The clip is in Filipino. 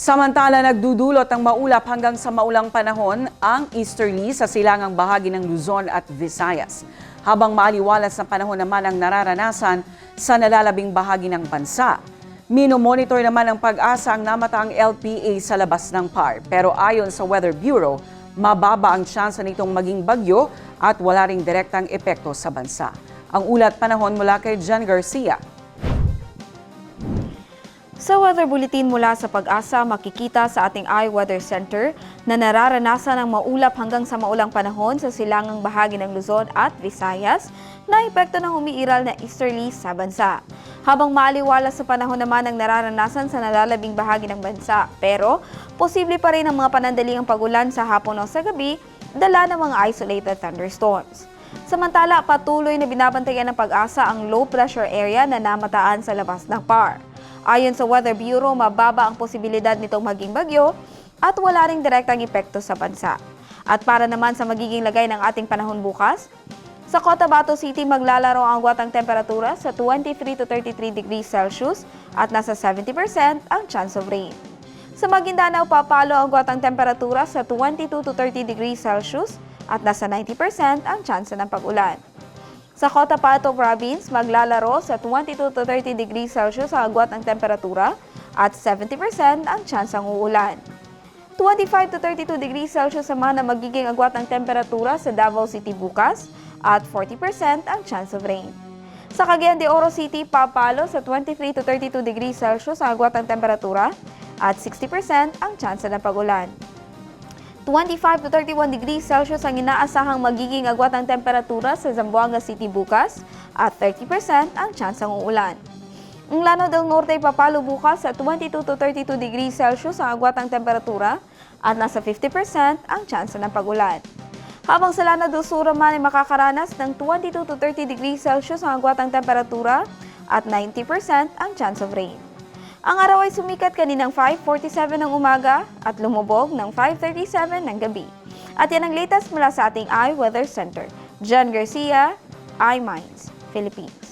Samantala, nagdudulot ng maulap hanggang sa maulang panahon ang easterly sa silangang bahagi ng Luzon at Visayas. Habang maaliwalas na panahon naman ang nararanasan sa nalalabing bahagi ng bansa. Minomonitor naman ng pag-asa ang namataang LPA sa labas ng PAR. Pero ayon sa Weather Bureau, mababa ang tsansa nitong maging bagyo at wala ring direktang epekto sa bansa. Ang ulat panahon mula kay Jan Garcia. Sa weather bulletin mula sa pag-asa, makikita sa ating iWeather Center na nararanasan ang maulap hanggang sa maulang panahon sa silangang bahagi ng Luzon at Visayas na epekto ng umiiral na easterly sa bansa. Habang maaliwalas sa panahon naman ang nararanasan sa nalalabing bahagi ng bansa. Pero, posible pa rin ang mga panandaling pagulan sa hapon o sa gabi, dala ng mga isolated thunderstorms. Samantala, patuloy na binabantayan ng pag-asa ang low pressure area na namataan sa labas ng PAR. Ayon sa Weather Bureau, mababa ang posibilidad nitong maging bagyo at wala ring direktang epekto sa bansa. At para naman sa magiging lagay ng ating panahon bukas, sa Cotabato City maglalaro ang agwatang temperatura sa 23 to 33 degrees Celsius at nasa 70% ang chance of rain. Sa Maguindanao, papalo ang agwatang temperatura sa 22 to 30 degrees Celsius at nasa 90% ang chance ng pag-ulan. Sa Cotabato Province, maglalaro sa 22 to 30 degrees Celsius ang agwat ng temperatura at 70% ang chance ng uulan. 25 to 32 degrees Celsius naman ang magiging agwat ng temperatura sa Davao City bukas at 40% ang chance of rain. Sa Cagayan de Oro City, papalo sa 23 to 32 degrees Celsius ang agwat ng temperatura at 60% ang chance ng pag-ulan. 25 to 31 degrees Celsius ang inaasahang magiging agwat ng temperatura sa Zamboanga City bukas at 30% ang chance ng uulan. Ang Lano del Norte ay papalo bukas sa 22 to 32 degrees Celsius ang agwat ng temperatura at nasa 50% ang chance ng pagulan. Habang sa Lano del Sur naman ay makakaranas ng 22 to 30 degrees Celsius ang agwat ng temperatura at 90% ang chance of rain. Ang araw ay sumikat kaninang 5.47 ng umaga at lumubog ng 5.37 ng gabi. At yan ang latest mula sa ating iWeather Center. John Garcia, iMinds, Philippines.